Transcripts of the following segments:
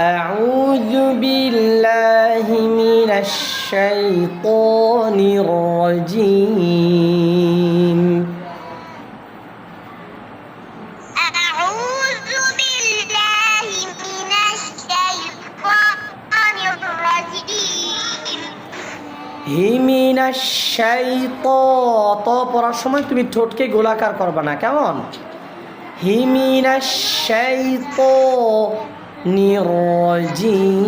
أعوذ بالله من الشيطان الرجيم أعوذ بالله من الشيطان الرجيم হিমিনা শাইত ত পড়ার সময় তুমি ঠোঁটকে গোলাকার করবা না কেমন হিমিনা শাইত নিরজিম من الشيطان الرجيم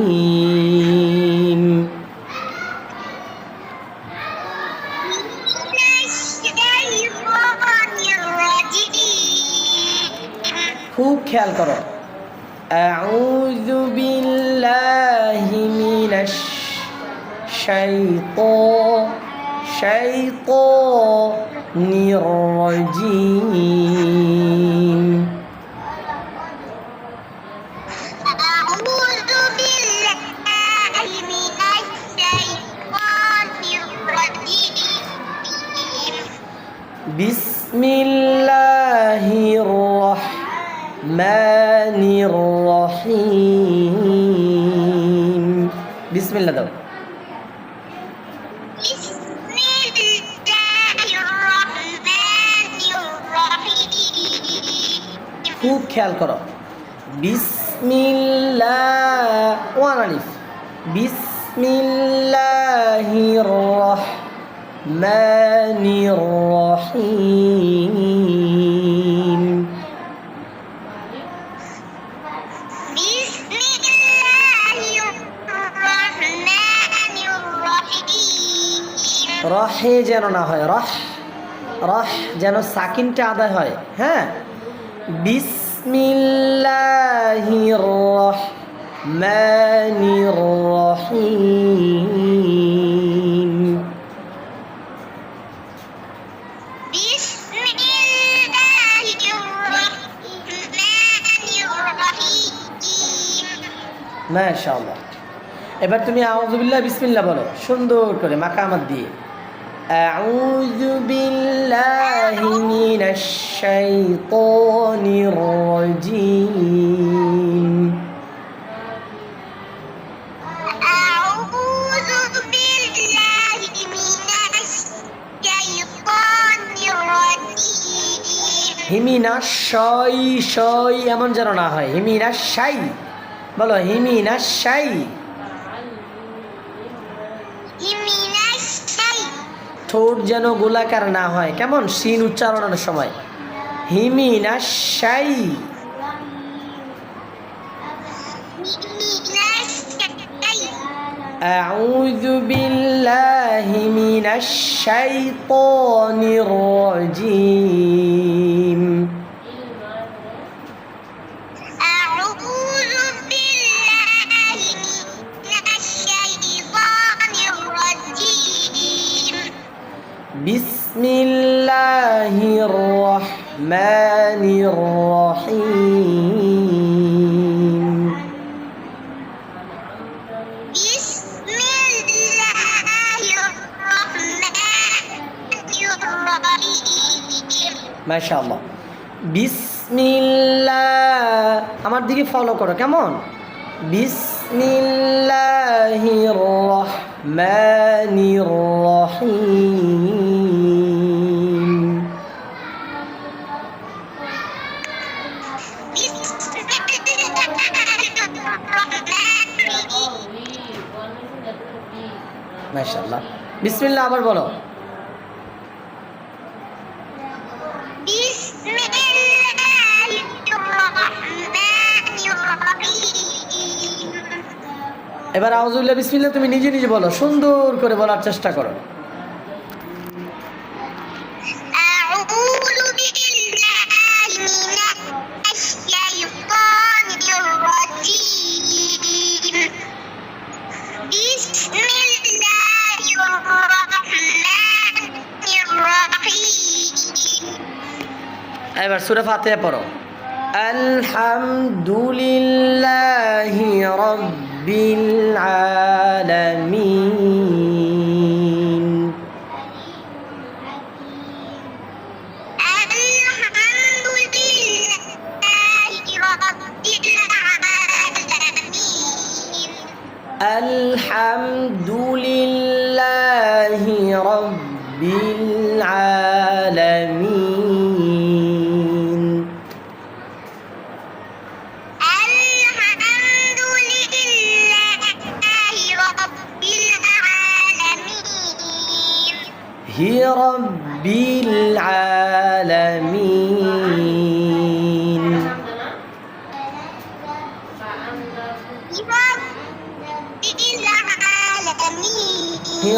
খুব খেয়াল করো أعوذ بالله من الشيطان شيطان الرجيم بسم الله الرحمن الرحيم بسم الله দাও بسم الله الرحمن الرحيم খুব খেয়াল করো বিসমিল্লাহ ওয়ান আলিফ বিসমিল্লাহির রহমানির রহিম بسم الله الرحمن الرحيم রহে যেন না হয় রহ রহ যেন সাকিনটা আদায় হয় হ্যাঁ বিসমিল্লাহির রহমানির রহিম মাশাআল্লাহ এবার তুমি আউযুবিল্লাহ বিসমিল্লাহ বলো সুন্দর করে মাকামাত দিয়ে আউযু বিল্লাহি মিনাশ শাইতানির রাজিম أعوذ بالله من الشيطان الرجيم হিমিনা শই শই এমন যেন না হয় হিমিনা শাই বলো হিমিনা শাই من الشيطان ঠোঁট যেন গোলাকার না হয় কেমন সিন উচ্চারণের সময় হিমিনা শাই من الشيطان أعوذ بالله من الشيطان الرجيم الرحمن الرحيم بسم الله الرحمن الرحيم ما شاء الله বিসমিল্লাহ আমার দিকে ফলো করো কেমন বিসমিল্লাহির রহমানির রহিম মাশাল্লাহ বিসমিল্লাহ আবার বলো। এবার আওয়াজুল্লাহ বিসমিল্লা তুমি নিজে নিজে বলো, সুন্দর করে বলার চেষ্টা করো। سورة فاتحة برو الحمد لله رب العالمين الحمد لله رب العالمين الحمد لله رب العالمين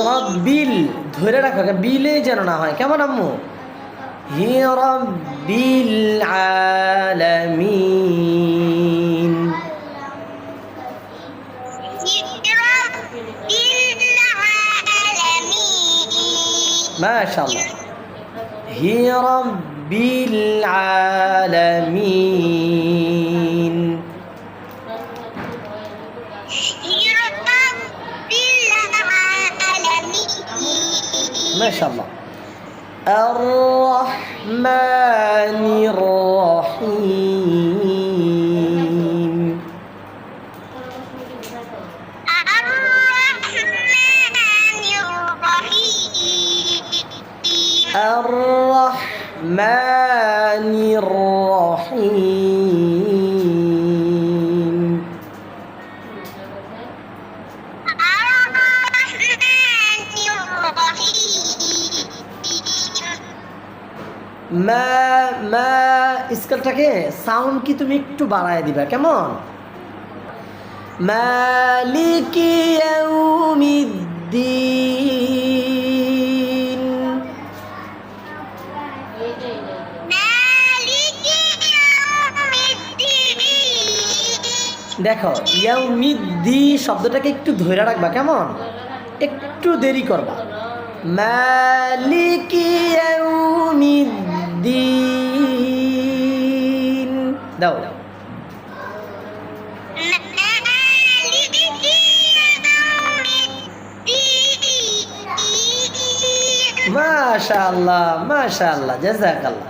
হি রব্বিল ধরে রাখো বিলে যেন না হয়। কেমন আম্মু? হি রব্বিল আলামিন। মাশাআল্লাহ। হি রব্বিল আলামিন। شاء الله. الرحمن الرحيم. الرحمن الرحيم. الرحمن الرحيم. স্কেলটাকে সাউন্ড কি তুমি একটু বাড়ায় দিবা কেমন? মালিকি ইয়াউমিদ্দিন। দেখো ইয়াউমিদ্দি শব্দটাকে একটু ধরে রাখবা কেমন? একটু দেরি করবা। মালিকি দাও। মাশাআল্লাহ মাশাআল্লাহ জাযাকাল্লাহ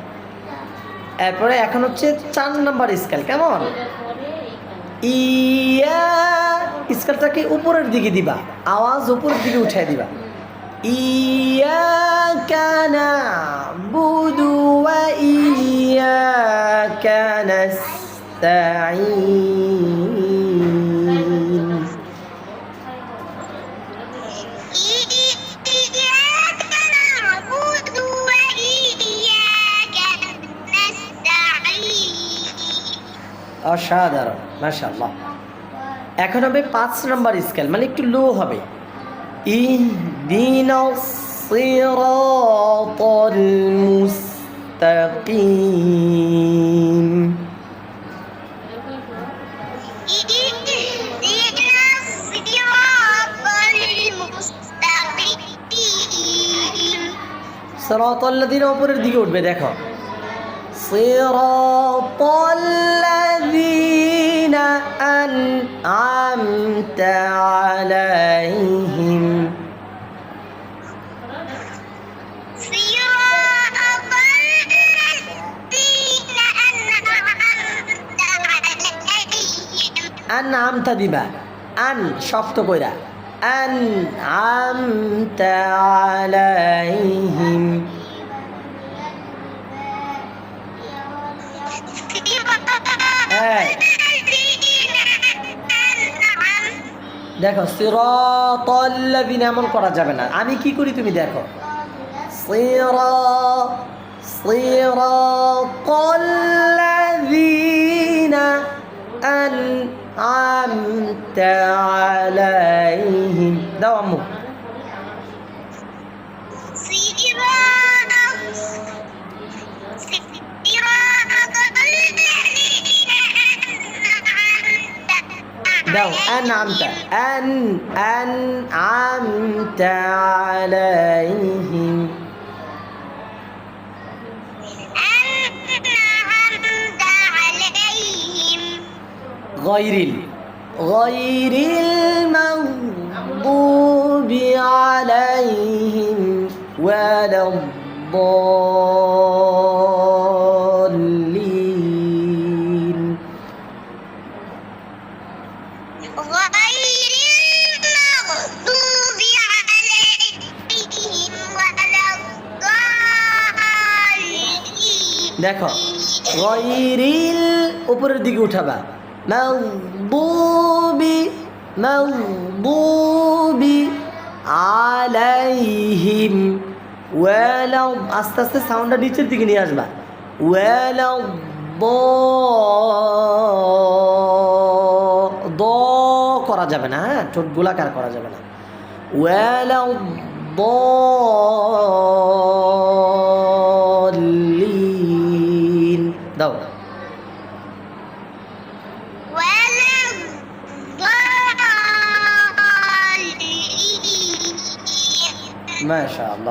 এরপরে এখন হচ্ছে চার নাম্বার স্কেল, কেমন? ইয়া, স্কেলটাকে উপরের দিকে দিবা, আওয়াজ উপরের দিকে উঠাই দিবা। ইয়া কানা বুদু ওয়া ইয়া কানাস্তাঈন অসাধারণ মাশাআল্লাহ। এখন হবে পাঁচ নম্বর স্কেল মানে একটু লো হবে। ইহদিনা সিরাতাল মুস্তাকিম সিরাতাল্লাযিনা উপরের দিকে উঠবে দেখো صراط الذين أنعمت عليهم আন আমতা দিবা, আন শক্ত কইরা, আন আমতা আলাইহিম। হ্যাঁ। দেখো সিরাতাল্লাযীন এমন করা যাবে না। আমি কি করি তুমি দেখো? সিরা সিরা أنعمت عليهم دوامه دو أنعمت أن أنعمت عليهم. أنعمت عليهم. غير غير المغضوب عليهم ولا الضالين غير المغضوب عليهم ولا الضالين দেখো গয়রিল উপরের দিকে উঠাবা মাগদুবি মাগদুবি আলাইহিম ওয়ালা আস্তে আস্তে সাউন্ডটা নিচের দিকে নিয়ে আসবা ওয়ালা দ করা যাবে না হ্যাঁ ঠোঁট গোলাকার করা যাবে না ওয়ালা ضالين দাও মাশাআল্লাহ।